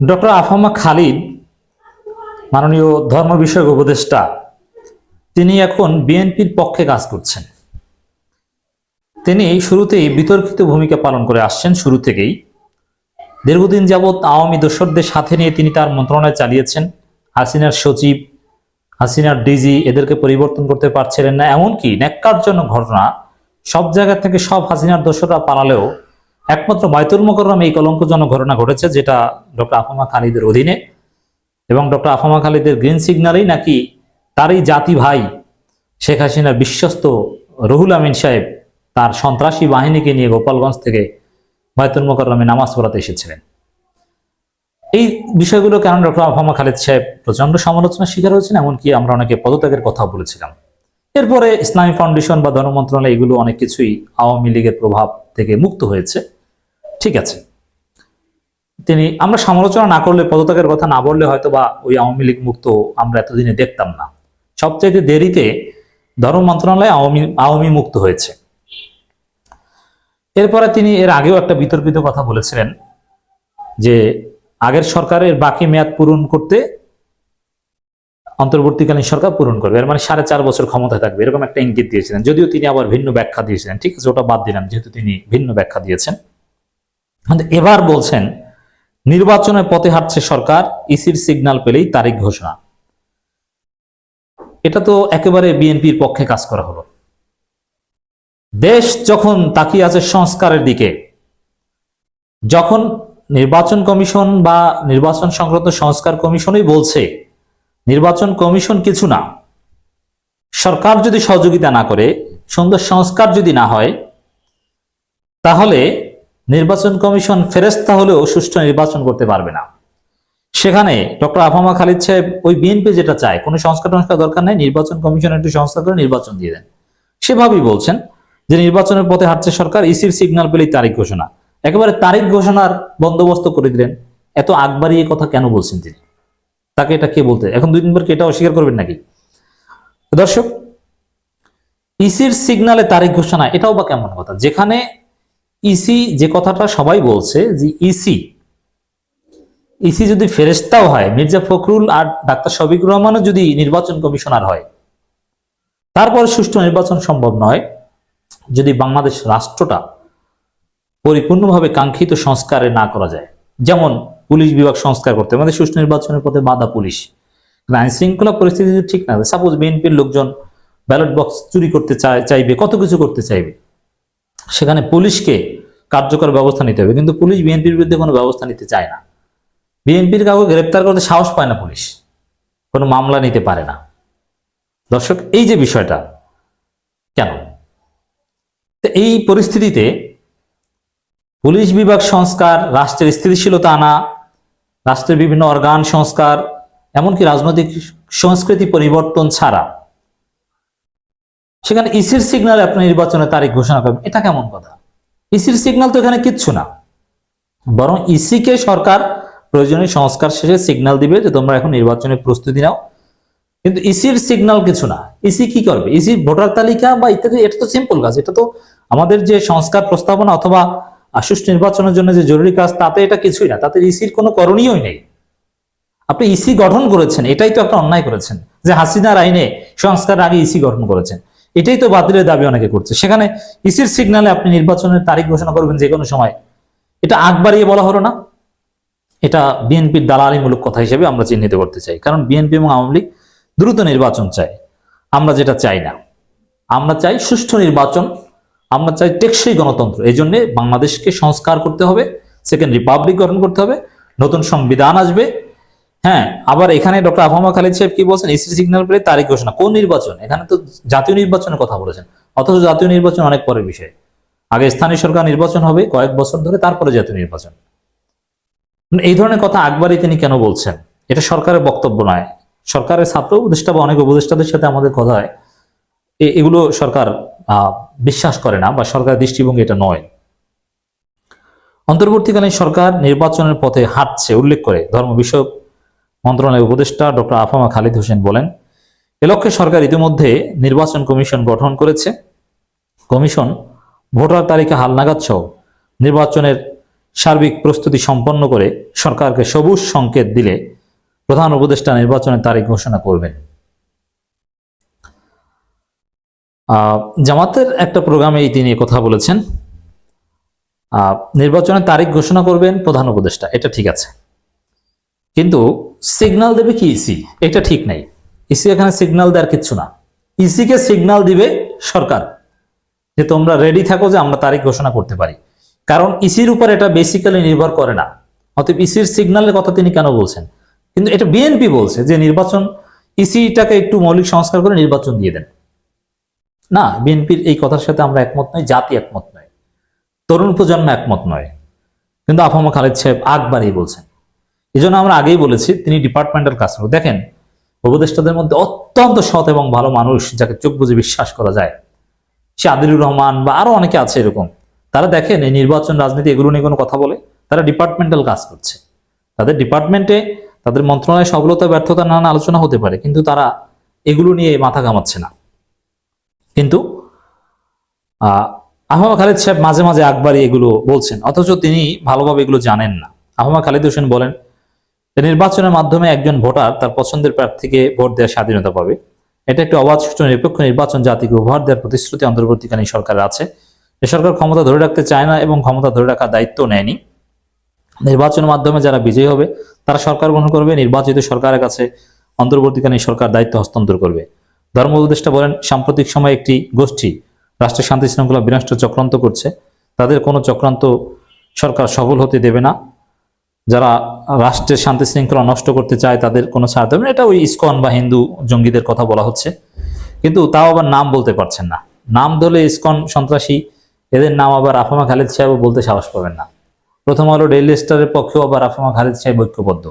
Doctor আফামা Khalid, মাননীয় ধর্ম বিষয়ক উপদেষ্টা, তিনি এখন বিএনপির পক্ষে কাজ করছেন। তিনি শুরুতেই বিতর্কিত ভূমিকা পালন করে আসছেন, শুরু থেকেই। দীর্ঘদিন যাবৎ আওয়ামী দোসরদের সাথে নিয়ে তিনি তার মন্ত্রণালয় চালিয়েছেন। হাসিনার সচিব, হাসিনার ডিজি এদেরকে পরিবর্তন করতে পারছিলেন না। এমনকি ন্যাক্কার জন্য ঘটনা, সব জায়গা থেকে সব হাসিনার দোসররা পালালেও একমাত্র বাইতুল মোকররম এই কলঙ্কজনক ঘটনা ঘটেছে, যেটা ডক্টর আফামা খালিদের অধীনে। এবং ডক্টর আফামা খালিদের গ্রিন সিগন্যালেই নাকি তারই জাতি ভাই শেখ হাসিনার বিশ্বস্ত রহুল আমিন সাহেব তার সন্ত্রাসী বাহিনীকে নিয়ে গোপালগঞ্জ থেকে বায়তুল মোকররমে নামাজ পড়াতে এসেছিলেন। এই বিষয়গুলো কারণ ডক্টর আফামা খালিদ সাহেব প্রচণ্ড সমালোচনার শিকার হয়েছেন, এমনকি আমরা অনেকে পদত্যাগের কথা বলেছিলাম। এরপরে ইসলামী ফাউন্ডেশন বা ধর্ম মন্ত্রণালয় এগুলো অনেক কিছুই আওয়ামী লীগের প্রভাব থেকে মুক্ত হয়েছে। ঠিক আছে। তিনি, আমরা সমালোচনা না করলে, পদত্যাগের কথা না বললে হয়তো বা ওই আওয়ামী লীগ মুক্ত আমরা এতদিনে দেখতাম না। সবচেয়ে দেরিতে ধর্ম মন্ত্রণালয় আওয়ামী আওয়ামী মুক্ত হয়েছে। এরপরে তিনি এর আগেও একটা বিতর্কিত কথা বলেছিলেন যে, আগের সরকারের বাকি মেয়াদ পূরণ করতে অন্তর্বর্তীকালীন সরকার পূরণ করবে। এর মানে সাড়ে চার বছর ক্ষমতায় থাকবে। এরকম একটা ইঙ্গিত দিয়েছিলেন। যদিও তিনি আবার ভিন্ন ব্যাখ্যা দিয়েছিলেন। ঠিক আছে, ওটা বাদ দিলাম, যেহেতু তিনি ভিন্ন ব্যাখ্যা দিয়েছেন। কিন্তু এবার বলছেন, নির্বাচনের পথে হাঁটছে সরকার, ইসির সিগন্যাল পেলেই তারিখ ঘোষণা। এটা তো একেবারে বিএনপির পক্ষে কাজ করা হলো। দেশ যখন তাকিয়ে আছে সংস্কারের দিকে, যখন নির্বাচন কমিশন বা নির্বাচন সংক্রান্ত সংস্কার কমিশনই বলছে, নির্বাচন কমিশন কিছু না। সরকার যদি সহযোগিতা না করে, সুন্দর সংস্কার যদি না হয়, তাহলে নির্বাচন কমিশন ফেরেস্তা হলেও সুষ্ঠু নির্বাচন করতে পারবে না। সেখানে ডক্টর আফামা খালিদ সাহেব ওই বিএনপি যেটা চায়, কোনো সংস্কার টংস্কার দরকার নেই, নির্বাচন কমিশন একটু সংস্কার করে নির্বাচন দিয়ে দেন। সেভাবেই বলছেন যে নির্বাচনের পথে হাঁটছে সরকার, ইসির সিগন্যাল পেলেই তারিখ ঘোষণা। একেবারে তারিখ ঘোষণার বন্দোবস্ত করে দিলেন। এত আকবারি কথা কেন বলছেন তিনি? তাকে এটা কে বলতে, এখন দুই দিন পর কি এটা অস্বীকার করবেন নাকি? দর্শক, ইসির সিগনালে তারিখ ঘোষণা, এটাও বা কেমন কথা? যেখানে ইসি যে কথাটা সবাই বলছে যে ইসি ইসি যদি ফেরেস্তাও হয়, মির্জা ফখরুল আর ডাক্তার শফিকুর রহমানও যদি নির্বাচন কমিশনার হয়, তারপর সুষ্ঠু নির্বাচন সম্ভব নয়। যদি বাংলাদেশ রাষ্ট্রটা পরিপূর্ণভাবে কাঙ্ক্ষিত সংস্কারে না করা যায়, যেমন পুলিশ বিভাগ সংস্কার করতে আমাদের সুষ্ঠু নির্বাচনের পথে বাধা পুলিশ আইন শৃঙ্খলা পরিস্থিতি ঠিক না সাপোজ বিএনপির লোকজন ব্যালট বক্স চুরি করতে চাইবে, কত কিছু করতে চাইবে। সেখানে পুলিশকে কার্যকর ব্যবস্থা নিতে হবে। কিন্তু পুলিশ বিএনপির বিরুদ্ধে কোনো ব্যবস্থা নিতে চায় না। বিএনপির কাউকে গ্রেপ্তার করতে সাহস পায় না পুলিশ। কোনো মামলা নিতে পারে না। দর্শক, এই যে বিষয়টা, কেন? তো এই পরিস্থিতিতে পুলিশ বিভাগ সংস্কার, রাষ্ট্রের স্থিতিশীলতা আনা, রাষ্ট্রের বিভিন্ন অর্গান সংস্কার, এমনকি রাজনৈতিক সংস্কৃতি পরিবর্তন ছাড়া সেখানে ইসির সিগনালে আপনি নির্বাচনের তারিখ ঘোষণা করবেন। এটা কেমন কথা? ইসির সিগনাল তো এখানে কিচ্ছু না। বরং ইসিকে সরকার প্রয়োজনীয় সংস্কার শেষে সিগনাল দিবে যে তোমরা এখন নির্বাচনের প্রস্তুতি নাও। কিন্তু ইসির সিগন্যাল কিছু না। ইসি কি করবে? ইসির ভোটার তালিকা বা ইত্যাদি, এটা তো সিম্পল কাজ। এটা তো আমাদের যে সংস্কার প্রস্তাবনা অথবা সুষ্ঠু নির্বাচনের জন্য যে জরুরি কাজ, তাতে এটা কিছুই না। তাতে ইসির কোনো করণীয়ই নেই। আপনি ইসি গঠন করেছেন, এটাই তো একটা অন্যায় করেছেন। যে হাসিনার আইনে সংস্কার আগে ইসি গঠন করেছেন। এটাই তো বাতিলের দাবি অনেকে করছে। সেখানে ইসির সিগনালে আপনি নির্বাচনের তারিখ ঘোষণা করবেন যে কোনো সময়। এটা আগ বাড়িয়ে বলা হলো না। এটা বিএনপির দালালিমূলক কথা হিসেবে আমরা চিহ্নিত করতে চাই। কারণ বিএনপি এবং আওয়ামী লীগ দ্রুত নির্বাচন চায়। আমরা যেটা চাই না। আমরা চাই সুষ্ঠু নির্বাচন। আমরা চাই টেকসই গণতন্ত্র। এই জন্যে বাংলাদেশকে সংস্কার করতে হবে। সেকেন্ড রিপাবলিক গঠন করতে হবে। নতুন সংবিধান আসবে। হ্যাঁ আবার এখানে ডক্টর আফামা খালিদ সাহেব কি বলছেন? ইসি সিগন্যাল পেলে তারিখ ঘোষণা। কোন নির্বাচন? এখানে তো জাতীয় নির্বাচনের কথা বলেছেন। অথচ জাতীয় নির্বাচন অনেক পরের বিষয়। আগে স্থানীয় সরকার নির্বাচন হবে কয়েক বছর ধরে, তারপরে জাতীয় নির্বাচন। এই ধরনের কথা আকবারই তিনি কেন বলছেন? এটা সরকারের বক্তব্য নয়। সরকারের ছাত্র উপদেষ্টা বা অনেক উপদেষ্টাদের সাথে আমাদের কথা হয়। এগুলো সরকার বিশ্বাস করে না বা সরকারের দৃষ্টিভঙ্গি এটা নয়। অন্তর্বর্তীকালীন সরকার নির্বাচনের পথে হাঁটছে, উল্লেখ করে ধর্ম বিষয়ক মন্ত্রণালয়ের উপদেষ্টা ডক্টর আফামা খালিদ হোসেন বলেন, এ লক্ষ্যে সরকার ইতিমধ্যে নির্বাচন কমিশন গঠন করেছে। কমিশন ভোটার তালিকা হালনাগাদ সহ নির্বাচনের সার্বিক প্রস্তুতি সম্পন্ন করে সরকারকে সবুজ সংকেত দিলে প্রধান উপদেষ্টা নির্বাচনের তারিখ ঘোষণা করবেন। জামাতের একটা প্রোগ্রামে তিনি কথা বলেছেন। নির্বাচনের তারিখ ঘোষণা করবেন প্রধান উপদেষ্টা, এটা ঠিক আছে। কিন্তু সিগন্যাল দেবে কি ইসি এটা ঠিক নাই। ইসি এখানে সিগন্যাল দেওয়ার কিচ্ছু না। ইসিকে সিগন্যাল দিবে সরকার, যে তোমরা রেডি থাকো যে আমরা তারিখ ঘোষণা করতে পারি। কারণ ইসির উপর এটা বেসিক্যালি নির্ভর করে না। অতএব ইসির সিগন্যালের কথা তিনি কেন বলছেন? কিন্তু এটা বিএনপি বলছে যে নির্বাচন ইসিটাকে একটু মৌলিক সংস্কার করে নির্বাচন দিয়ে দেন। না বিএনপির এই কথার সাথে আমরা একমত নই জাতি একমত নয়। তরুণ প্রজন্ম একমত নয়। কিন্তু আফামা খালেদ সাহেব আকবারই বলছেন। এই জন্য আমরা আগেই বলেছি, তিনি ডিপার্টমেন্টাল কাজ করবেন দেখেন, উপদেষ্টাদের মধ্যে অত্যন্ত সৎ এবং ভালো মানুষ যাকে চোখ বুঝে বিশ্বাস করা যায়, সে আদিলুর রহমান বা আরও অনেকে আছে এরকম। তারা দেখেন, এই নির্বাচন, রাজনীতি এগুলো নিয়ে কোনো কথা বলে, তারা ডিপার্টমেন্টাল কাজ করছে। তাদের ডিপার্টমেন্টে তাদের মন্ত্রণালয়ে সফলতা, ব্যর্থতা নানান আলোচনা হতে পারে, কিন্তু তারা এগুলো নিয়ে মাথা ঘামাচ্ছে না। কিন্তু আহ আহমদ খালিদ সাহেব মাঝে মাঝে আকবারই এগুলো বলছেন, অথচ তিনি ভালোভাবে এগুলো জানেন না। আহমা খালিদ হোসেন বলেন নির্বাচনের মাধ্যমে একজন ভোটার তার পছন্দের প্রার্থীকে ভোট দেওয়ার স্বাধীনতা পাবে। এটা একটি অবাধ সুষ্ঠু নিরপেক্ষ নির্বাচন জাতিকে উপহার দেওয়ার প্রতিশ্রুতি অন্তর্বর্তীকালীন সরকারের আছে। এ সরকার ক্ষমতা ধরে রাখতে চায় না এবং ক্ষমতা ধরে রাখার দায়িত্ব নেয়নি। নির্বাচনের মাধ্যমে যারা বিজয়ী হবে, তারা সরকার গ্রহণ করবে, নির্বাচিত সরকারের কাছে অন্তর্বর্তীকালীন সরকার দায়িত্ব হস্তান্তর করবে। ধর্ম উপদেষ্টা বলেন, সাম্প্রতিক সময়ে একটি গোষ্ঠী রাষ্ট্রের শান্তি শৃঙ্খলা বিনষ্ট চক্রান্ত করছে। তাদের কোনো চক্রান্ত সরকার সফল হতে দেবে না। যারা রাষ্ট্রের শান্তি শৃঙ্খলা নষ্ট করতে চায় তাদের কোনো সাহায্য হবে না। এটা ওই ইসকন বা হিন্দু জঙ্গিদের কথা বলা হচ্ছে। কিন্তু তাও আবার নাম বলতে পারছেন না। নাম ধরলে ইসকন সন্ত্রাসী, এদের নাম আবার আফামা খালিদ সাহেব বলতে সাহস পাবেন না। প্রথম আলো ডেইলি স্টারের পক্ষেও আবার আফামা খালিদ সাহেব ঐক্যবদ্ধ।